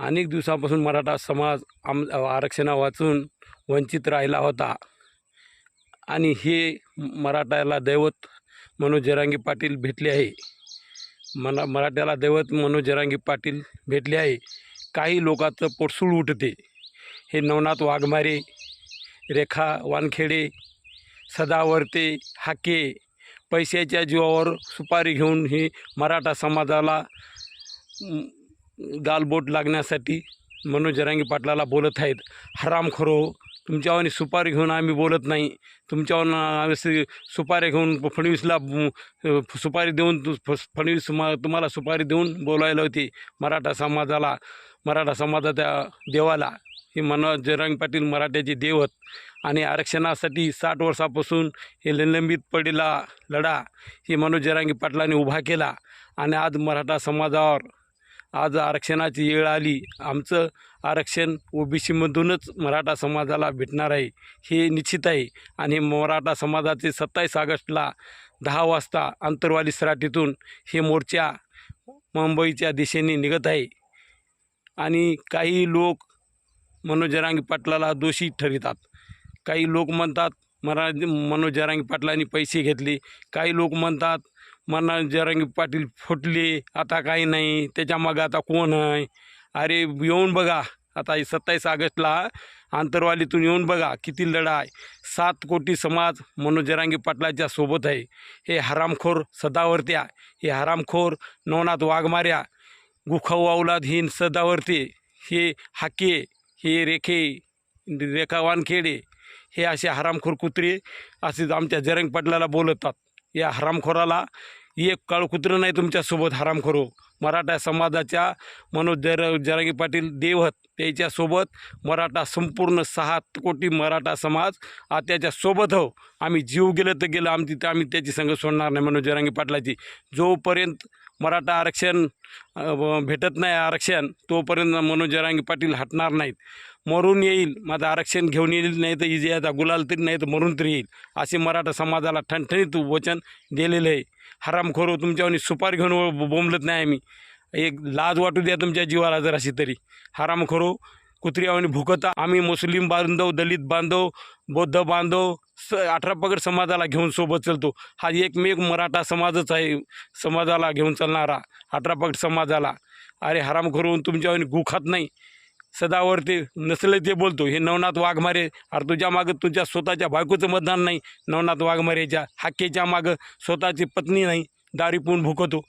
अनेक दिवसापासून मराठा समाज आम आरक्षणा वाचून वंचित राहिला होता. आणि हे मराठाला दैवत मनोज जरांगी पाटील भेटले आहे. मना मराठ्याला दैवत मनोज जरांगी पाटील भेटले आहे. काही लोकांचं पोटसूळ उठते. हे नवनाथ वाघमारे रेखा वानखेडे सदावर्ते हाके पैशाच्या जीवावर सुपारी घेऊन ही मराठा समाजाला गालबोट लागण्यासाठी मनोज जरांगी पाटलाला बोलत आहेत. हरामखोरो तुमच्यावर सुपारी घेऊन आम्ही बोलत नाही. तुमच्यावर आम्ही सुपारी घेऊन फडणवीसला सुपारी देऊन फ- फडणवीस मा- तुम्हाला सुपारी देऊन बोलायला होती मराठा समाजाला मराठा समाजाच्या देवाला. हे मनोज जरांगी पाटील मराठ्याचे देवत आणि आरक्षणासाठी साठ वर्षापासून हे निलंबित पडलेला लढा हे मनोज जरांगी पाटलांनी उभा केला. आणि आज मराठा समाजावर आज आरक्षणाची वेळ आली. आमचं आरक्षण ओबीसीमधूनच मराठा समाजाला भेटणार आहे हे निश्चित आहे. आणि मराठा समाजाचे सत्तावीस ऑगस्टला दहा वाजता आंतरवाली सराटीतून हे मोर्चा मुंबईच्या दिशेने निघत आहे. आणि काही लोक मनोजरांगी पाटलाला दोषी ठरवितात. काही लोक म्हणतात मरा मनोजरांगी पाटलांनी पैसे घेतले. काही लोक म्हणतात मना जरांगी पाटील फुटले आता काही नाही त्याच्या मग आता कोण आहे? अरे येऊन बघा. आता सत्तावीस ऑगस्टला आंतरवालीतून येऊन बघा किती लढा आहे सात कोटी समाज मनोज जरांगी पाटलाच्या सोबत आहे. हे हरामखोर सदावर्त्या हे हरामखोर नवनाथ वाघमाऱ्या गुखाऊ अवलाद हिन सदावर्ते हे हाके हे रेखे रेखा वानखेडे हे असे हरामखोर कुत्रे असेच आमच्या जरंग पाटलाला बोलतात. या हरामखोराला एक काळ कुत्रं नाही तुमच्यासोबत हरामखोरो. मराठा समाजाच्या मनोज जर जरांगी पाटील देवत त्याच्यासोबत मराठा संपूर्ण सहा कोटी मराठा समाज आ त्याच्यासोबत हो. आम्ही जीव गेलं तर गेलं आमची तर आम्ही त्याची संघ सोडणार नाही मनोज जरांगी पाटलाची. जोपर्यंत मराठा आरक्षण भेटत नाही आरक्षण तोपर्यंत मनोज जरांगी पाटील हटणार नाहीत. मरून येईल. माझं आरक्षण घेऊन येईल नाही तर इजे आता गुलाल तरी नाही तर मरून तरी येईल. असे मराठा समाजाला ठणठणीत वचन दिलेलं आहे. हरामखोर तुमच्यावर सुपारी घेऊन बोंबलत नाही आम्ही. एक लाज वाटू द्या तुमच्या जीवाला जर अशी तरी. हरामखोरो हो, कुत्र्यावानी भुकता आम्ही मुस्लिम बांधव दलित बांधव बौद्ध बांधव स अठरा पगड समाजाला घेऊन सोबत चालतो. हा एकमेक मराठा समाजच आहे. समाजाला घेऊन चालणारा अठरा पगड समाजाला. अरे हराम करून हो, तुमच्यावानी गुखात नाही. सदावरती नसले ते बोलतो हे नवनाथ वाघमारे अरे तुझ्या मागं तुझ्या स्वतःच्या बायकोचं मतदान नाही. नवनाथ वाघमारेच्या हाकेच्या मागं स्वतःची पत्नी नाही. दारी पिऊन भुकतो